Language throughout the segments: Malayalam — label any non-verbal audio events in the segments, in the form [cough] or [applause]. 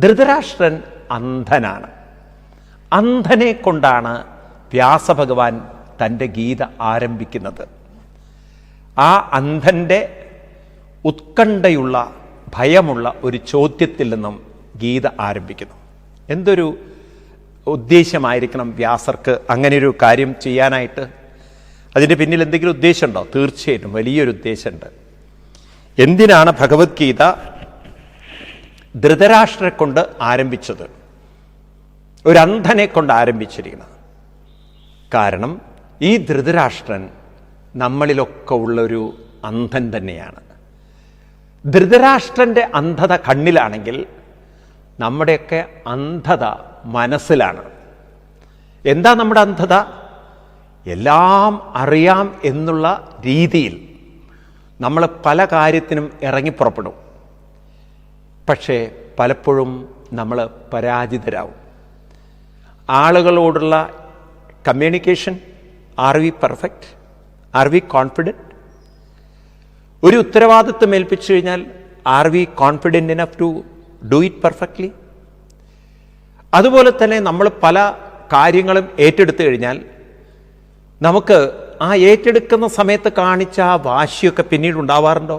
ധൃതരാഷ്ട്രൻ അന്ധനാണ്. അന്ധനെ കൊണ്ടാണ് വ്യാസഭഗവാൻ തന്റെ ഗീത ആരംഭിക്കുന്നത്. ആ അന്ധന്റെ ഉത്കണ്ഠയുള്ള ഭയമുള്ള ഒരു ചോദ്യത്തിൽ നിന്നും ഗീത ആരംഭിക്കുന്നു. എന്തൊരു ഉദ്ദേശമായിരിക്കണം വ്യാസർക്ക് അങ്ങനെയൊരു കാര്യം ചെയ്യാനായിട്ട്. അതിന്റെ പിന്നിൽ എന്തെങ്കിലും ഉദ്ദേശമുണ്ടോ? തീർച്ചയായിട്ടും വലിയൊരു ഉദ്ദേശമുണ്ട്. എന്തിനാണ് ഭഗവത്ഗീത ധൃതരാഷ്ട്രെ കൊണ്ട് ആരംഭിച്ചത്. ഒരു അന്ധനെ കൊണ്ട് ആരംഭിച്ചിരിക്കുന്നത്. കാരണം ഈ ധൃതരാഷ്ട്രൻ നമ്മളിലൊക്കെ ഉള്ളൊരു അന്ധൻ തന്നെയാണ്. ധൃതരാഷ്ട്രന്റെ അന്ധത കണ്ണിലാണെങ്കിൽ നമ്മുടെയൊക്കെ അന്ധത മനസ്സിലാണ്. എന്താ നമ്മുടെ അന്ധത? എല്ലാം അറിയാം എന്നുള്ള രീതിയിൽ നമ്മൾ പല കാര്യത്തിനും ഇറങ്ങിപ്പുറപ്പെടും. പക്ഷേ പലപ്പോഴും നമ്മൾ പരാജിതരാവും. ആളുകളോടുള്ള communication are we perfect are we confident ഒരു ഉത്തരവാദിത്വം ഏൽപ്പിച്ചു കഴിഞ്ഞാൽ are we confident enough to do it perfectly അതുപോലെ തന്നെ നമ്മൾ പല കാര്യങ്ങളും ഏറ്റെടുത്തു കഴിഞ്ഞാൽ നമുക്ക് ആ ഏറ്റെടുക്കുന്ന സമയത്ത് കാണിച്ച ആ വാശിയൊക്കെ പിന്നീട് ഉണ്ടാവാറുണ്ടോ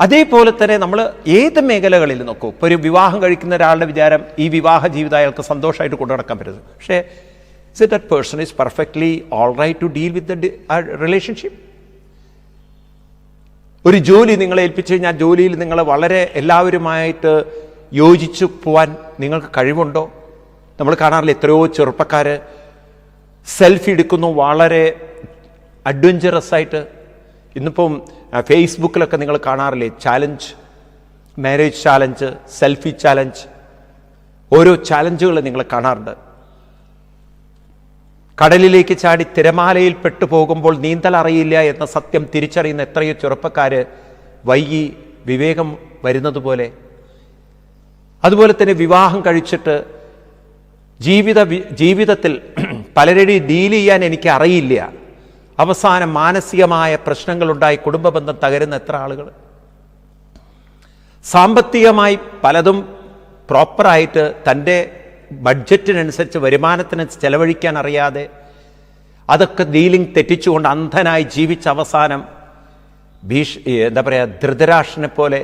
അതേപോലെ തന്നെ നമ്മൾ ഏത് മേഖലകളിൽ നോക്കൂ. ഇപ്പോൾ ഒരു വിവാഹം കഴിക്കുന്ന ഒരാളുടെ വിചാരം ഈ വിവാഹ ജീവിതം അയാൾക്ക് സന്തോഷമായിട്ട് കൊണ്ടു നടക്കാൻ പറ്റുന്നത് പക്ഷേ is that person is perfectly all right to deal with the relationship ഒരു ജോലി നിങ്ങളെ ഏൽപ്പിച്ചു കഴിഞ്ഞാൽ ജോലിയിൽ നിങ്ങൾ വളരെ എല്ലാവരുമായിട്ട് യോജിച്ചു പോവാൻ നിങ്ങൾക്ക് കഴിവുണ്ടോ? നമ്മൾ കാണാറില്ല എത്രയോ ചെറുപ്പക്കാർ സെൽഫി എടുക്കുന്നു വളരെ അഡ്വഞ്ചറസ് ആയിട്ട്. ഇന്നിപ്പം ഫേസ്ബുക്കിലൊക്കെ നിങ്ങൾ കാണാറില്ലേ? Challenge marriage challenge selfie challenge ഓരോ ചാലഞ്ചുകൾ നിങ്ങൾ കാണാറുണ്ട്. കടലിലേക്ക് ചാടി തിരമാലയിൽ പെട്ടുപോകുമ്പോൾ നീന്തൽ അറിയില്ല എന്ന സത്യം തിരിച്ചറിയുന്ന എത്രയോ ചെറുപ്പക്കാർ വൈകി വിവേകം വരുന്നത് പോലെ അതുപോലെ തന്നെ വിവാഹം കഴിച്ചിട്ട് ജീവിത ജീവിതത്തിൽ [clears throat] പലരുടെയും ഡീൽ ചെയ്യാൻ എനിക്ക് അറിയില്ല. അവസാനം മാനസികമായ പ്രശ്നങ്ങളുണ്ടായി കുടുംബ ബന്ധം തകരുന്ന എത്ര ആളുകൾ? സാമ്പത്തികമായി പലതും പ്രോപ്പറായിട്ട് തന്റെ ബഡ്ജറ്റിനനുസരിച്ച് വരുമാനത്തിന് ചെലവഴിക്കാൻ അറിയാതെ അതൊക്കെ ഡീലിംഗ് തെറ്റിച്ചുകൊണ്ട് അന്ധനായി ജീവിച്ച അവസാനം ഭീഷ് എന്താ പറയുക ധൃതരാഷ്ട്രനെ പോലെ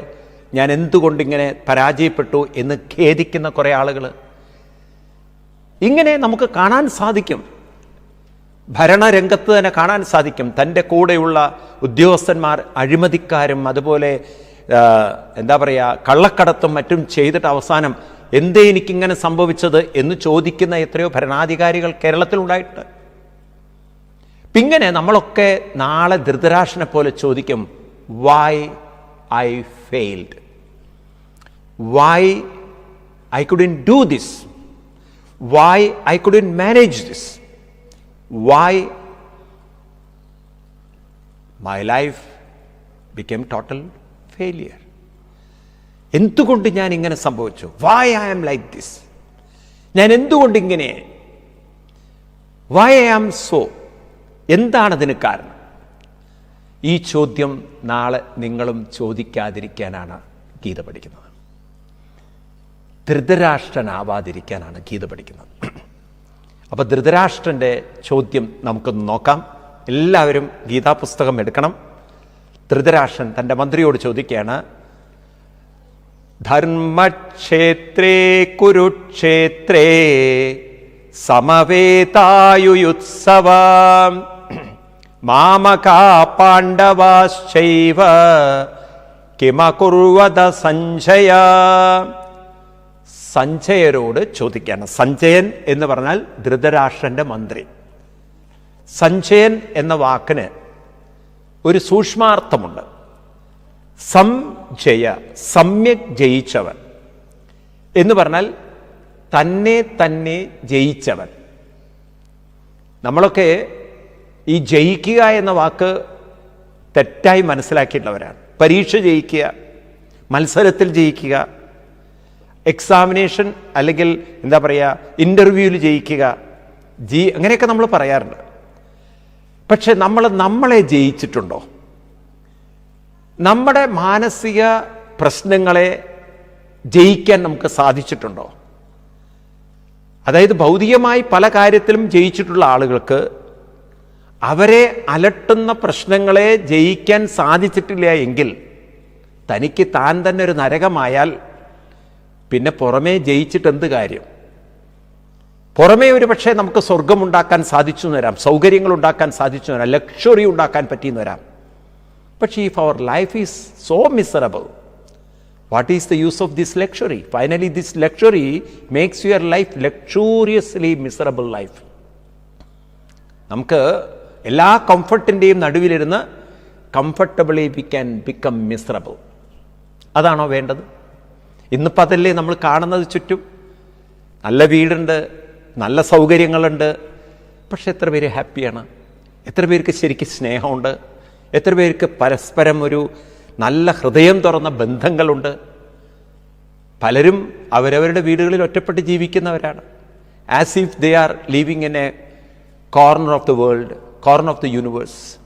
ഞാൻ എന്തുകൊണ്ടിങ്ങനെ പരാജയപ്പെട്ടു എന്ന് ഖേദിക്കുന്ന കുറേ ആളുകൾ. ഇങ്ങനെ നമുക്ക് കാണാൻ സാധിക്കും. ഭരണരംഗത്ത് തന്നെ കാണാൻ സാധിക്കും. തന്റെ കൂടെയുള്ള ഉദ്യോഗസ്ഥന്മാർ അഴിമതിക്കാരും അതുപോലെ എന്താ പറയുക കള്ളക്കടത്തും മറ്റും ചെയ്തിട്ട് അവസാനം എന്തേ എനിക്കിങ്ങനെ സംഭവിച്ചത് എന്ന് ചോദിക്കുന്ന എത്രയോ ഭരണാധികാരികൾ കേരളത്തിലുണ്ടായിട്ടുണ്ട് പിങ്ങനെ നമ്മളൊക്കെ നാളെ ധൃതരാഷ്ട്രനെ പോലെ ചോദിക്കും why I failed why I couldn't do this why I couldn't manage this why my life became total failure. എന്തുകൊണ്ട് ഞാൻ ഇങ്ങനെ സംഭവിച്ചു? Why I am like this ഞാൻ എന്തുകൊണ്ട് ഇങ്ങനെ? വൈ ഐ ആം സോ എന്താണ് അതിന് കാരണം? ഈ ചോദ്യം നാളെ നിങ്ങളും ചോദിക്കാതിരിക്കാനാണ് ഗീത പഠിക്കുന്നത്. ധൃതരാഷ്ട്രനാവാതിരിക്കാനാണ് ഗീത പഠിക്കുന്നത്. അപ്പോൾ ധൃതരാഷ്ട്രന്റെ ചോദ്യം നമുക്കൊന്ന് നോക്കാം. എല്ലാവരും ഗീതാപുസ്തകം എടുക്കണം. ധൃതരാഷ്ട്രൻ തന്റെ മന്ത്രിയോട് ചോദിക്കുകയാണ് ധർമ്മക്ഷേത്രേ കുരുക്ഷേത്രേ സമവേതായുയുത്സവ മാമകാ പാണ്ഡവാശ്ചൈവ കിമകുർവത സഞ്ജയ സഞ്ജയരോട് ചോദിക്കുകയാണ് സഞ്ജയൻ എന്ന് പറഞ്ഞാൽ ധൃതരാഷ്ട്രന്റെ മന്ത്രി. സഞ്ജയൻ എന്ന വാക്കിന് ഒരു സൂക്ഷ്മാർത്ഥമുണ്ട്. സംജയ സമ്യക് ജയിച്ചവൻ എന്ന് പറഞ്ഞാൽ തന്നെ തന്നെ ജയിച്ചവൻ. നമ്മളൊക്കെ ഈ ജയിക്കുക എന്ന വാക്ക് തെറ്റായി മനസ്സിലാക്കിയിട്ടുള്ളവരാണ്. പരീക്ഷ ജയിക്കുക മത്സരത്തിൽ ജയിക്കുക എക്സാമിനേഷൻ അല്ലെങ്കിൽ എന്താ പറയുക ഇന്റർവ്യൂവിൽ ജയിക്കുക ജീ അങ്ങനെയൊക്കെ നമ്മൾ പറയാറുണ്ട്. പക്ഷെ നമ്മൾ നമ്മളെ ജയിച്ചിട്ടുണ്ടോ? നമ്മുടെ മാനസിക പ്രശ്നങ്ങളെ ജയിക്കാൻ നമുക്ക് സാധിച്ചിട്ടുണ്ടോ? അതായത് ഭൗതികമായി പല കാര്യത്തിലും ജയിച്ചിട്ടുള്ള ആളുകൾക്ക് അവരെ അലട്ടുന്ന പ്രശ്നങ്ങളെ ജയിക്കാൻ സാധിച്ചിട്ടില്ല എങ്കിൽ തനിക്ക് താൻ തന്നെ ഒരു നരകമായാൽ പിന്നെ പുറമേ ജയിച്ചിട്ട് എന്ത് കാര്യം? പുറമേ ഒരു പക്ഷേ നമുക്ക് സ്വർഗമുണ്ടാക്കാൻ സാധിച്ചു വരാം. സൗകര്യങ്ങൾ ഉണ്ടാക്കാൻ സാധിച്ചു വരാം. ലക്ഷറി ഉണ്ടാക്കാൻ പറ്റിയെന്ന് വരാം. പക്ഷേ if our life is so miserable what is the use of this luxury finally this luxury makes your life luxuriously miserable life നമുക്ക് എല്ലാ കംഫർട്ടിന്റെയും നടുവിലിരുന്ന് comfortably we can become miserable അതാണോ വേണ്ടത്? ഇന്നിപ്പോൾ അതല്ലേ നമ്മൾ കാണുന്നത് ചുറ്റും? നല്ല വീടുണ്ട് നല്ല സൗകര്യങ്ങളുണ്ട്. പക്ഷെ എത്ര പേര് ഹാപ്പിയാണ്? എത്ര പേർക്ക് ശരിക്കും സ്നേഹമുണ്ട്? എത്ര പേർക്ക് പരസ്പരം ഒരു നല്ല ഹൃദയം തുറന്ന ബന്ധങ്ങളുണ്ട്? പലരും അവരവരുടെ വീടുകളിൽ ഒറ്റപ്പെട്ട് ജീവിക്കുന്നവരാണ്. As if they are living in a corner of the world corner of the universe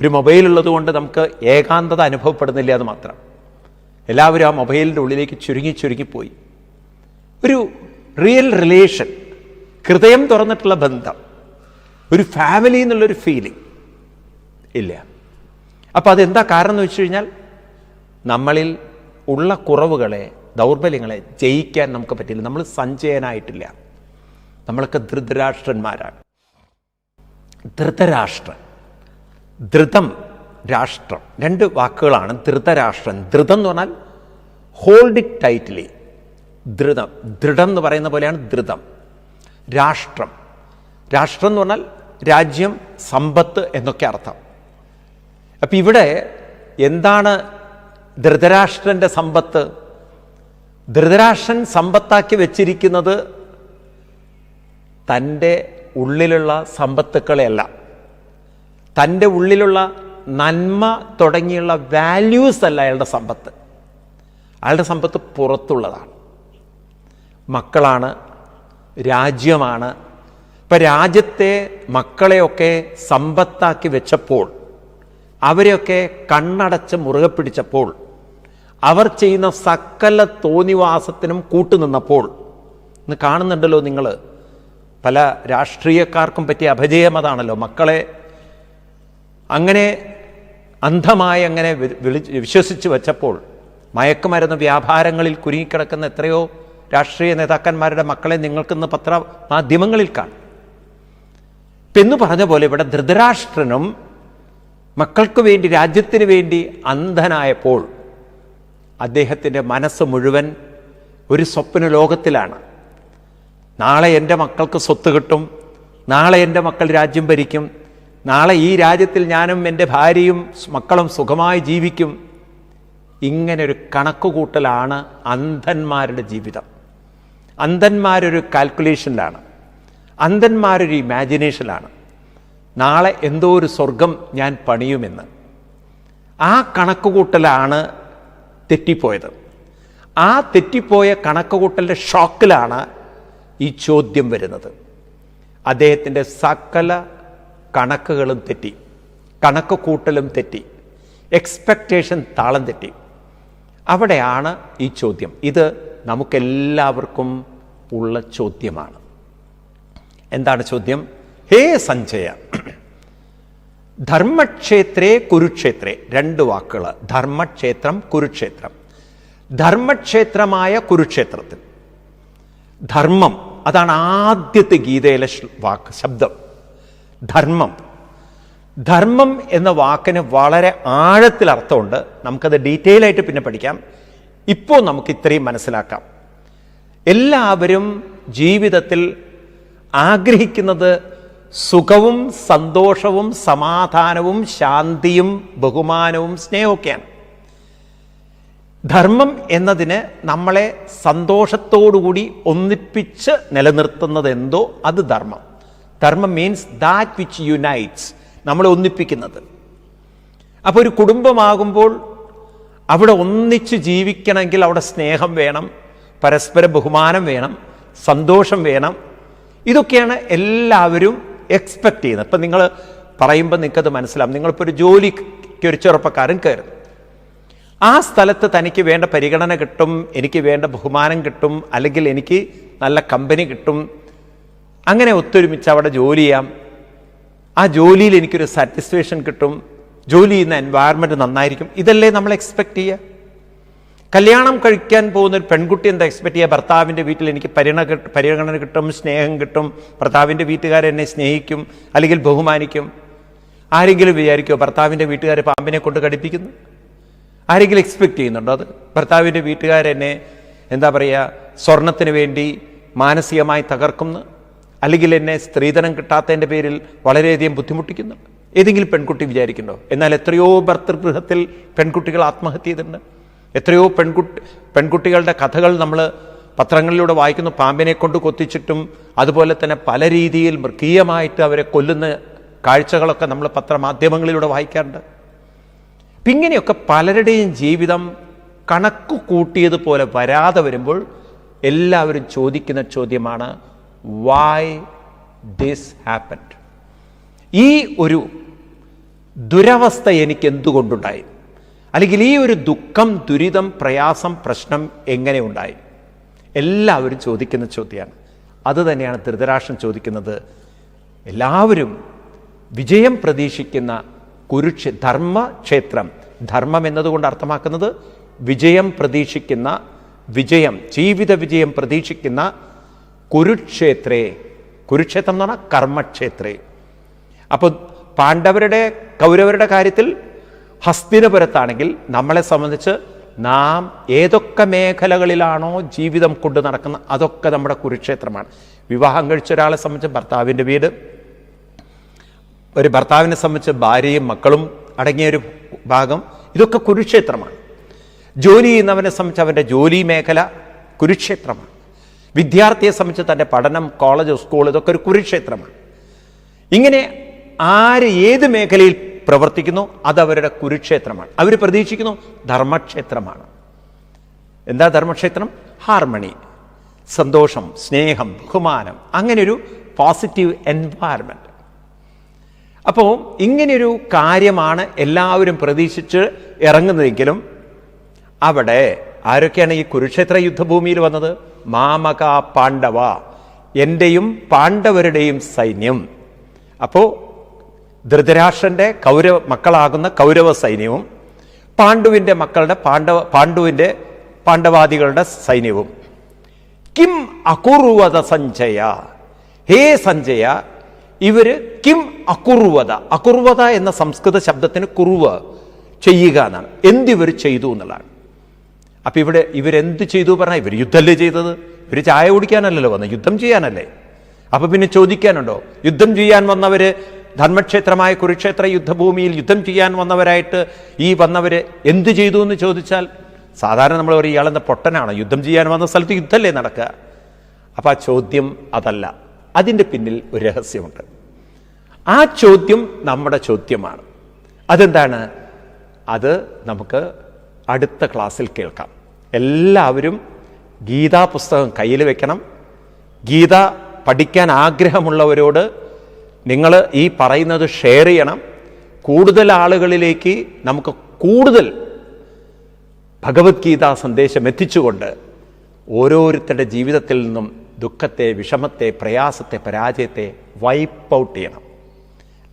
ഒരു മൊബൈൽ ഉള്ളതുകൊണ്ട് നമുക്ക് ഏകാന്തത അനുഭവപ്പെടുന്നില്ല എന്ന് മാത്രം. എല്ലാവരും ആ മൊബൈലിന്റെ ഉള്ളിലേക്ക് ചുരുങ്ങി ചുരുങ്ങിപ്പോയി ഒരു റിയൽ റിലേഷൻ ഹൃദയം തുറന്നിട്ടുള്ള ബന്ധം ഒരു ഫാമിലി എന്നുള്ളൊരു ഫീലിംഗ് ഇല്ല. അപ്പോൾ അതെന്താ കാരണം എന്ന് വെച്ച് കഴിഞ്ഞാൽ നമ്മളിൽ ഉള്ള കുറവുകളെ ദൗർബല്യങ്ങളെ ജയിക്കാൻ നമുക്ക് പറ്റില്ല. നമ്മൾ സഞ്ചയനായിട്ടില്ല. നമ്മളൊക്കെ ധൃതരാഷ്ട്രന്മാരാണ്. ധൃതരാഷ്ട്രൻ ധൃതം. രാഷ്ട്രം. രണ്ട് വാക്കുകളാണ് ധൃതരാഷ്ട്രം ധൃതം എന്ന് പറഞ്ഞാൽ ഹോൾഡ് ഇറ്റ് ടൈറ്റ്ലി ധൃതം. ദൃഢം എന്ന് പറയുന്ന പോലെയാണ് ധൃതം. രാഷ്ട്രം. രാഷ്ട്രം എന്ന് പറഞ്ഞാൽ രാജ്യം സമ്പത്ത് എന്നൊക്കെ അർത്ഥം. അപ്പം ഇവിടെ എന്താണ് ധൃതരാഷ്ട്രന്റെ സമ്പത്ത്? ധൃതരാഷ്ട്രൻ സമ്പത്താക്കി വെച്ചിരിക്കുന്നത് തന്റെ ഉള്ളിലുള്ള സമ്പത്തുക്കളെയല്ല. തന്റെ ഉള്ളിലുള്ള നന്മ തുടങ്ങിയുള്ള വാല്യൂസ് അല്ല അയാളുടെ സമ്പത്ത്. അയാളുടെ സമ്പത്ത് പുറത്തുള്ളതാണ്. മക്കളാണ് രാജ്യമാണ്. ഇപ്പം രാജ്യത്തെ മക്കളെയൊക്കെ സമ്പത്താക്കി വെച്ചപ്പോൾ അവരെയൊക്കെ കണ്ണടച്ച് മുറുകെ പിടിച്ചപ്പോൾ അവർ ചെയ്യുന്ന സകല തോന്നിവാസത്തിനും കൂട്ടുനിന്നപ്പോൾ ഇന്ന് കാണുന്നുണ്ടല്ലോ നിങ്ങൾ പല രാഷ്ട്രീയക്കാർക്കും പറ്റിയ അപജയമതാണല്ലോ മക്കളെ അങ്ങനെ അന്ധമായി അങ്ങനെ വിശ്വസിച്ച് വച്ചപ്പോൾ മയക്കുമരുന്ന് വ്യാപാരങ്ങളിൽ കുരുങ്ങിക്കിടക്കുന്ന എത്രയോ രാഷ്ട്രീയ നേതാക്കന്മാരുടെ മക്കളെ നിങ്ങൾക്കിന്ന് പത്ര മാധ്യമങ്ങളിൽ കാണും. പെന്ന് പറഞ്ഞ പോലെ ഇവിടെ ധൃതരാഷ്ട്രനും മക്കൾക്ക് വേണ്ടി രാജ്യത്തിന് വേണ്ടി അന്ധനായപ്പോൾ അദ്ദേഹത്തിന്റെ മനസ്സ് മുഴുവൻ ഒരു സ്വപ്ന ലോകത്തിലാണ്. നാളെ എന്റെ മക്കൾക്ക് സ്വത്ത് കിട്ടും നാളെ എന്റെ മക്കൾ രാജ്യം ഭരിക്കും നാളെ ഈ രാജ്യത്തിൽ ഞാനും എന്റെ ഭാര്യയും മക്കളും സുഖമായി ജീവിക്കും. ഇങ്ങനൊരു കണക്കുകൂട്ടലാണ് അന്ധന്മാരുടെ ജീവിതം. അന്ധന്മാരൊരു കാൽക്കുലേഷനിലാണ്. അന്ധന്മാരൊരു ഇമാജിനേഷനിലാണ്. നാളെ എന്തോ ഒരു സ്വർഗം ഞാൻ പണിയുമെന്ന്. ആ കണക്കുകൂട്ടലാണ് തെറ്റിപ്പോയത്. ആ തെറ്റിപ്പോയ കണക്കുകൂട്ടലിന്റെ ഷോക്കിലാണ് ഈ ചോദ്യം വരുന്നത്. അദ്ദേഹത്തിന്റെ സകല കണക്കുകളും തെറ്റി. കണക്ക് കൂട്ടലും തെറ്റി. എക്സ്പെക്റ്റേഷൻ താളം തെറ്റി. അവിടെയാണ് ഈ ചോദ്യം. ഇത് നമുക്കെല്ലാവർക്കും ഉള്ള ചോദ്യമാണ്. എന്താണ് ചോദ്യം? ഹേ സഞ്ജയ. ധർമ്മക്ഷേത്രേ കുരുക്ഷേത്രേ. രണ്ട് വാക്കുകൾ ധർമ്മക്ഷേത്രം കുരുക്ഷേത്രം. ധർമ്മക്ഷേത്രമായ കുരുക്ഷേത്രത്തിൽ ധർമ്മം അതാണ് ആദ്യത്തെ ഗീതയിലെ വാക്ക് ശബ്ദം. ധർമ്മം. ധർമ്മം എന്ന വാക്കിന് വളരെ ആഴത്തിൽ അർത്ഥമുണ്ട്. നമുക്കത് ഡീറ്റെയിൽ ആയിട്ട് പിന്നെ പഠിക്കാം. ഇപ്പോൾ നമുക്ക് ഇത്രയും മനസ്സിലാക്കാം. എല്ലാവരും ജീവിതത്തിൽ ആഗ്രഹിക്കുന്നത് സുഖവും സന്തോഷവും സമാധാനവും ശാന്തിയും ബഹുമാനവും സ്നേഹമൊക്കെയാണ്. ധർമ്മം എന്നതിന് നമ്മളെ സന്തോഷത്തോടുകൂടി ഒന്നിപ്പിച്ച് നിലനിർത്തുന്നത് എന്തോ അത് ധർമ്മം. ധർമ്മം മീൻസ് ദാറ്റ് വിച്ച് യുണൈറ്റ്സ് നമ്മളെ ഒന്നിപ്പിക്കുന്നത്. അപ്പോൾ ഒരു കുടുംബമാകുമ്പോൾ അവിടെ ഒന്നിച്ച് ജീവിക്കണമെങ്കിൽ അവിടെ സ്നേഹം വേണം പരസ്പര ബഹുമാനം വേണം സന്തോഷം വേണം. ഇതൊക്കെയാണ് എല്ലാവരും എക്സ്പെക്റ്റ് ചെയ്യുന്നത്. ഇപ്പം നിങ്ങൾ പറയുമ്പോൾ നിങ്ങൾക്കത് മനസ്സിലാവും. നിങ്ങളിപ്പോൾ ഒരു ജോലിക്ക് ഒരു ചെറുപ്പക്കാരൻ കയറും ആ സ്ഥലത്ത് തനിക്ക് വേണ്ട പരിഗണന കിട്ടും എനിക്ക് വേണ്ട ബഹുമാനം കിട്ടും അല്ലെങ്കിൽ എനിക്ക് നല്ല കമ്പനി കിട്ടും അങ്ങനെ ഒത്തൊരുമിച്ച് അവിടെ ജോലി ചെയ്യാം. ആ ജോലിയിൽ എനിക്കൊരു സാറ്റിസ്ഫാക്ഷൻ കിട്ടും. ജോലി ചെയ്യുന്ന എൻവയറമെന്റ് നന്നായിരിക്കും. ഇതല്ലേ നമ്മൾ എക്സ്പെക്റ്റ് ചെയ്യുക കല്യാണം കഴിക്കാൻ പോകുന്ന ഒരു പെൺകുട്ടി എന്താ എക്സ്പെക്ട് ചെയ്യുക ഭർത്താവിന്റെ വീട്ടിൽ എനിക്ക് പരിണ പരിഗണന കിട്ടും സ്നേഹം കിട്ടും. ഭർത്താവിന്റെ വീട്ടുകാരെന്നെ സ്നേഹിക്കും അല്ലെങ്കിൽ ബഹുമാനിക്കും. ആരെങ്കിലും വിചാരിക്കുമോ ഭർത്താവിന്റെ വീട്ടുകാരെ പാമ്പിനെ കൊണ്ട് കടിപ്പിക്കുന്നു? ആരെങ്കിലും എക്സ്പെക്ട് ചെയ്യുന്നുണ്ടോ അത്? ഭർത്താവിന്റെ വീട്ടുകാരെന്നെ എന്താ പറയുക സ്വർണത്തിന് വേണ്ടി മാനസികമായി തകർക്കുന്നു. അല്ലെങ്കിൽ എന്നെ സ്ത്രീധനം കിട്ടാത്തതിന്റെ പേരിൽ വളരെയധികം ബുദ്ധിമുട്ടിക്കുന്നു ഏതെങ്കിലും പെൺകുട്ടി വിചാരിക്കുന്നുണ്ടോ? എന്നാൽ എത്രയോ ഭർത്തൃഗൃഹത്തിൽ പെൺകുട്ടികൾ ആത്മഹത്യ ചെയ്തിട്ടുണ്ട്. എത്രയോ പെൺകുട്ടി പെൺകുട്ടികളുടെ കഥകൾ നമ്മൾ പത്രങ്ങളിലൂടെ വായിക്കുന്നു. പാമ്പിനെ കൊണ്ട് കൊത്തിച്ചിട്ടും അതുപോലെ തന്നെ പല രീതിയിൽ മൃഗീയമായിട്ട് അവരെ കൊല്ലുന്ന കാഴ്ചകളൊക്കെ നമ്മൾ പത്രമാധ്യമങ്ങളിലൂടെ വായിക്കാറുണ്ട്. അപ്പം ഇങ്ങനെയൊക്കെ പലരുടെയും ജീവിതം കണക്ക് കൂട്ടിയതുപോലെ വരാതെ വരുമ്പോൾ എല്ലാവരും ചോദിക്കുന്ന ചോദ്യമാണ് വൈ ദിസ് ഹാപ്പൻഡ് ഈ ഒരു ദുരവസ്ഥ എനിക്ക് എന്തുകൊണ്ടുണ്ടായി അല്ലെങ്കിൽ ഈ ഒരു ദുഃഖം ദുരിതം പ്രയാസം പ്രശ്നം എങ്ങനെ ഉണ്ടായി? എല്ലാവരും ചോദിക്കുന്ന ചോദ്യമാണ്. അത് തന്നെയാണ് ധൃതരാഷ്ട്രം ചോദിക്കുന്നത്. എല്ലാവരും വിജയം പ്രതീക്ഷിക്കുന്ന കുരുക്ഷ ധർമ്മക്ഷേത്രം. ധർമ്മം എന്നതുകൊണ്ട് അർത്ഥമാക്കുന്നത് വിജയം പ്രതീക്ഷിക്കുന്ന വിജയം ജീവിത വിജയം പ്രതീക്ഷിക്കുന്ന കുരുക്ഷേത്രേ. കുരുക്ഷേത്രം എന്ന് പറഞ്ഞാൽ കർമ്മക്ഷേത്രേ. അപ്പോൾ പാണ്ഡവരുടെ കൗരവരുടെ കാര്യത്തിൽ ഹസ്തിനപുരത്താണെങ്കിൽ നമ്മളെ സംബന്ധിച്ച് നാം ഏതൊക്കെ മേഖലകളിലാണോ ജീവിതം കൊണ്ടു നടക്കുന്ന അതൊക്കെ നമ്മുടെ കുരുക്ഷേത്രമാണ്. വിവാഹം കഴിച്ച ഒരാളെ സംബന്ധിച്ച് ഭർത്താവിന്റെ വീട് ഒരു ഭർത്താവിനെ സംബന്ധിച്ച് ഭാര്യയും മക്കളും അടങ്ങിയ ഒരു ഭാഗം ഇതൊക്കെ കുരുക്ഷേത്രമാണ്. ജോലി ചെയ്യുന്നവനെ സംബന്ധിച്ച് അവന്റെ ജോലി മേഖല കുരുക്ഷേത്രമാണ്. വിദ്യാർത്ഥിയെ സംബന്ധിച്ച് തന്റെ പഠനം കോളേജ് സ്കൂൾ ഇതൊക്കെ ഒരു കുരുക്ഷേത്രമാണ്. ഇങ്ങനെ ആര് ഏത് മേഖലയിൽ പ്രവർത്തിക്കുന്നു അതവരുടെ കുരുക്ഷേത്രമാണ്. അവർ പ്രതീക്ഷിക്കുന്നു ധർമ്മക്ഷേത്രമാണ്. എന്താ ധർമ്മക്ഷേത്രം? ഹാർമണി സന്തോഷം സ്നേഹം ബഹുമാനം അങ്ങനെയൊരു പോസിറ്റീവ് എൻവയറമെന്റ് അപ്പോൾ ഇങ്ങനെയൊരു കാര്യമാണ് എല്ലാവരും പ്രതീക്ഷിച്ച് ഇറങ്ങുന്നതെങ്കിലും അവിടെ ആരൊക്കെയാണ് ഈ കുരുക്ഷേത്ര യുദ്ധഭൂമിയിൽ വന്നത്? മാമക പാണ്ഡവ എന്റെയും പാണ്ഡവരുടെയും സൈന്യം. അപ്പോൾ ധൃതരാഷ്ട്രന്റെ കൗരവ മക്കളാകുന്ന കൗരവ സൈന്യവും പാണ്ഡുവിന്റെ മക്കളുടെ പാണ്ഡവ പാണ്ഡുവിന്റെ പാണ്ഡവാദികളുടെ സൈന്യവും. കിം അകുർവത സഞ്ജയ. ഹേ സഞ്ജയ ഇവർ കിം അകുർവത അകുർവത എന്ന സംസ്കൃത ശബ്ദത്തിന് കുറുവ ചെയ്യുക എന്നാണ്. എന്തിവർ ചെയ്തു എന്നുള്ളതാണ്. അപ്പൊ ഇവിടെ ഇവരെന്ത് ചെയ്തു പറഞ്ഞാൽ ഇവർ യുദ്ധമല്ലേ ചെയ്തത്? ഇവർ ചായ കുടിക്കാനല്ലല്ലോ വന്നത് യുദ്ധം ചെയ്യാനല്ലേ? അപ്പൊ പിന്നെ ചോദിക്കാനുണ്ടോ? യുദ്ധം ചെയ്യാൻ വന്നവര് ധർമ്മക്ഷേത്രമായ കുരുക്ഷേത്ര യുദ്ധഭൂമിയിൽ യുദ്ധം ചെയ്യാൻ വന്നവരായിട്ട് ഈ വന്നവര് എന്ത് ചെയ്തു എന്ന് ചോദിച്ചാൽ സാധാരണ നമ്മൾ ഒരു ഇയാളെന്ന പൊട്ടനാണ്? യുദ്ധം ചെയ്യാൻ വന്ന സ്ഥലത്ത് യുദ്ധമല്ലേ നടക്കുക? അപ്പൊ ആ ചോദ്യം അതല്ല. അതിന്റെ പിന്നിൽ ഒരു രഹസ്യമുണ്ട്. ആ ചോദ്യം നമ്മുടെ ചോദ്യമാണ്. അതെന്താണ്? അത് നമുക്ക് അടുത്ത ക്ലാസ്സിൽ കേൾക്കാം. എല്ലാവരും ഗീതാ പുസ്തകം കയ്യിൽ വെക്കണം. ഗീത പഠിക്കാൻ ആഗ്രഹമുള്ളവരോട് നിങ്ങൾ ഈ പറയുന്നത് ഷെയർ ചെയ്യണം. കൂടുതൽ ആളുകളിലേക്ക് നമുക്ക് കൂടുതൽ ഭഗവത്ഗീത സന്ദേശം എത്തിച്ചുകൊണ്ട് ഓരോരുത്തരുടെ ജീവിതത്തിൽ നിന്നും ദുഃഖത്തെ വിഷമത്തെ പ്രയാസത്തെ പരാജയത്തെ വൈപ്പ് ഔട്ട് ചെയ്യണം.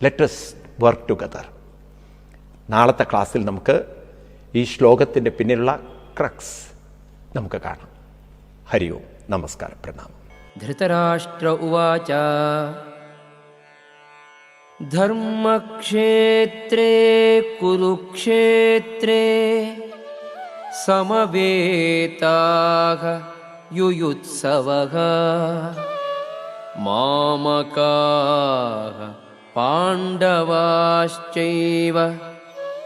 ലെറ്റസ് വർക്ക് ടുഗദർ നാളത്തെ ക്ലാസ്സിൽ നമുക്ക് ഈ ശ്ലോകത്തിന്റെ പിന്നിലുള്ള ക്രക്സ് നമുക്ക് കാണാം ഹരി ഓം നമസ്കാരം പ്രണാമം धृतराष्ट्र उवाच धर्मक्षेत्रे कुरुक्षेत्रे समवेताः युयुत्सवः मामकाः पाण्डवाश्चैव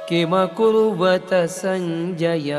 किमकुर्वत सञ्जय